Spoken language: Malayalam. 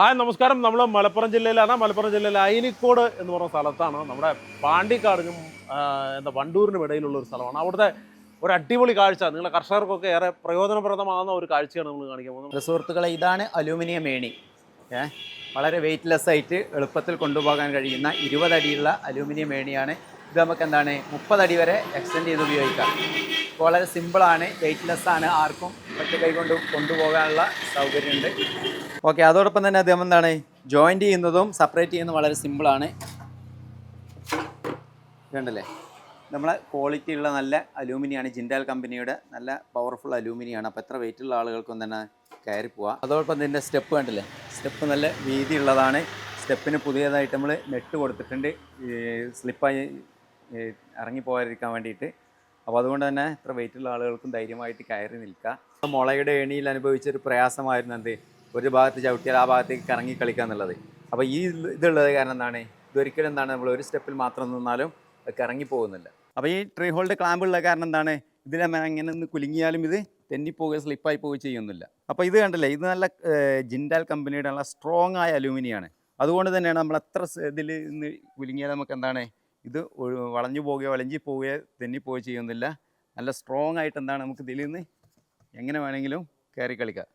ഹായ് നമസ്കാരം. നമ്മൾ മലപ്പുറം ജില്ലയിലാണ്. മലപ്പുറം ജില്ലയിലെ അയിനിക്കോട് എന്ന് പറഞ്ഞ സ്ഥലത്താണ്. നമ്മുടെ പാണ്ടിക്കാടിനും എന്താ വണ്ടൂരിനും ഇടയിലുള്ള ഒരു സ്ഥലമാണ്. അവിടുത്തെ ഒരു അടിപൊളി കാഴ്ച. നിങ്ങളെ കർഷകർക്കൊക്കെ ഏറെ പ്രയോജനപ്രദമാകുന്ന ഒരു കാഴ്ചയാണ് നമ്മൾ കാണിക്കാൻ പോകുന്നത്. സുഹൃത്തുക്കളെ ഇതാണ് അലൂമിനിയം ഏണി ഏ വളരെ വെയിറ്റ്ലെസ് ആയിട്ട് എളുപ്പത്തിൽ കൊണ്ടുപോകാൻ കഴിയുന്ന ഇരുപതടിയുള്ള അലൂമിനിയം ഏണിയാണ് ഇത് നമുക്ക് എന്താണ് മുപ്പതടി വരെ എക്സ്റ്റെൻഡ് ചെയ്ത് ഉപയോഗിക്കാം. വളരെ സിമ്പിളാണ് വെയിറ്റ്ലെസ് ആണ്. ആർക്കും ഒറ്റ കൈ കൊണ്ട് കൊണ്ടുപോകാനുള്ള സൗകര്യമുണ്ട്. ഓക്കെ അതോടൊപ്പം തന്നെ അദ്ദേഹം എന്താണ് ജോയിന്റ് ചെയ്യുന്നതും സെപ്പറേറ്റ് ചെയ്യുന്നതും വളരെ സിമ്പിളാണ് കണ്ടല്ലേ? നമ്മളെ ക്വാളിറ്റി ഉള്ള നല്ല അലൂമിനിയാണ് ജിൻഡാൽ കമ്പനിയുടെ നല്ല പവർഫുൾ അലൂമിനിയാണ്. അപ്പോൾ എത്ര വെയിറ്റുള്ള ആളുകൾക്കും തന്നെ കയറി പോവാം. അതോടൊപ്പം ഇതിന്റെ സ്റ്റെപ്പ് കണ്ടില്ലേ? സ്റ്റെപ്പ് നല്ല വീതിയുള്ളതാണ് സ്റ്റെപ്പിന് പുതിയതായിട്ട് നമ്മൾ നെട്ട് കൊടുത്തിട്ടുണ്ട്. സ്ലിപ്പായി ഇറങ്ങി പോകാതിരിക്കാൻ വേണ്ടിയിട്ട്. അപ്പോൾ അതുകൊണ്ട് തന്നെ എത്ര വെയിറ്റുള്ള ആളുകൾക്കും ധൈര്യമായിട്ട് കയറി നിൽക്കുക മുളയുടെ ഏണിയിൽ അനുഭവിച്ചൊരു പ്രയാസമായിരുന്നു എന്ത്? ഒരു ഭാഗത്ത് ചവിട്ടിയാൽ ആ ഭാഗത്തേക്ക് കറങ്ങി കളിക്കുക എന്നുള്ളത്. അപ്പോൾ ഈ ഇതുള്ളത് കാരണം എന്താണ്? ഇതൊരിക്കലും എന്താണ്? നമ്മൾ ഒരു സ്റ്റെപ്പിൽ മാത്രം നിന്നാലും കറങ്ങി പോകുന്നില്ല. അപ്പോൾ ഈ ട്രീ ഹോൾഡ് ക്ലാമ്പ് ഉള്ള കാരണം എന്താണ്? ഇതിൽ അങ്ങനെ ഒന്ന് കുലുങ്ങിയാലും ഇത് തെന്നിപ്പോകുക സ്ലിപ്പായി പോവുകയും ചെയ്യുന്നില്ല. അപ്പോൾ ഇത് കണ്ടല്ലേ? ഇത് നല്ല ജിൻഡാൽ കമ്പനിയുടെ നല്ല സ്ട്രോങ് ആയ അലൂമിനിയാണ്. അതുകൊണ്ട് തന്നെയാണ് നമ്മൾ എത്ര ഇതിൽ നിന്ന് കുലുങ്ങിയാൽ നമുക്ക് എന്താണ്? ഇത് വളഞ്ഞു പോവുകയോ വളഞ്ഞു പോവുകയോ തെന്നിപ്പോവുകയോ ചെയ്യുന്നില്ല. നല്ല സ്ട്രോങ് ആയിട്ട് എന്താണ്? നമുക്ക് ഇതിൽ നിന്ന് എങ്ങനെ വേണമെങ്കിലും കയറി കളിക്കാം.